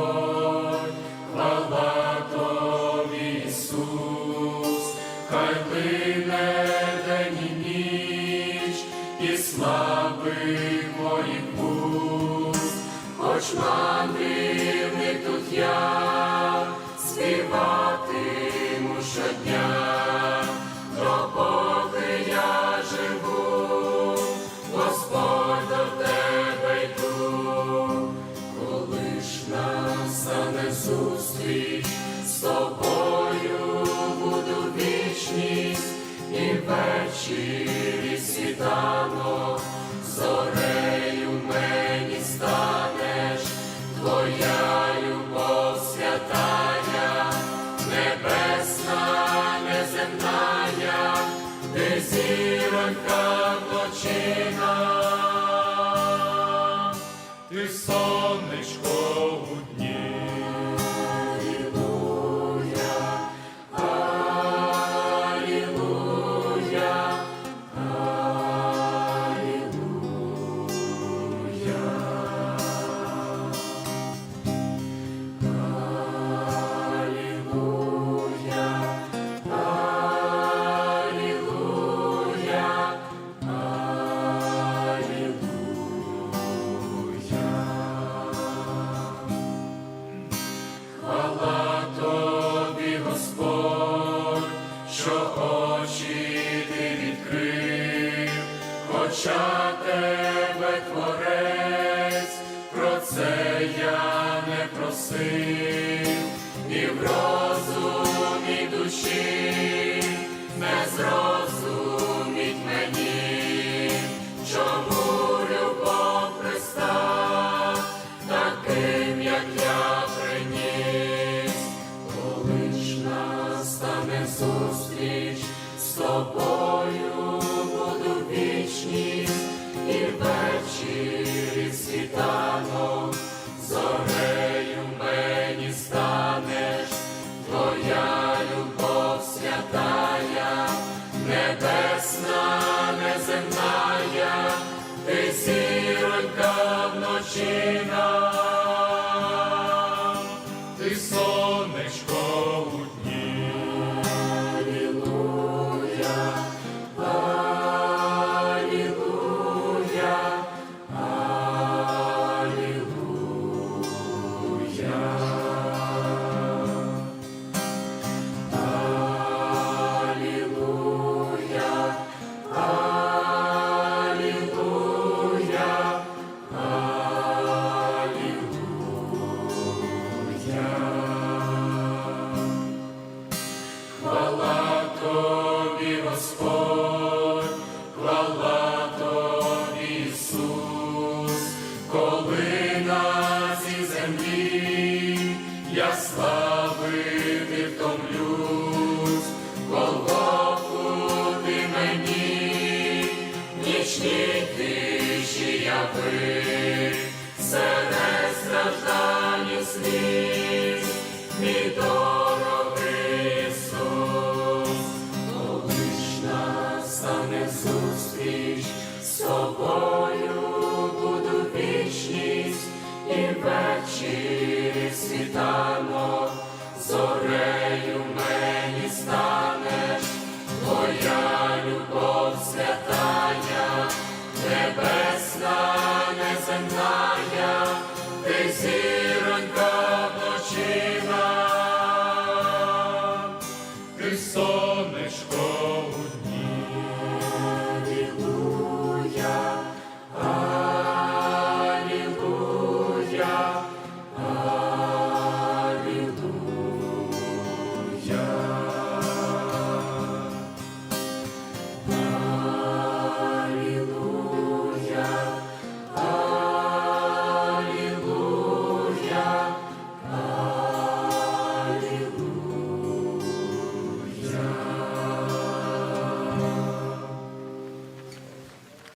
Господь, хвала хай плине день і слави моїх уст, хоч мандри тут я. настане зустріч. З тобою буду вічність і вечір, і світанок, зорею мені станеш, твоя любов святая, небесна, неземная, ти зіронька в тебе творець, про це я не просив і в Shiva. sleep.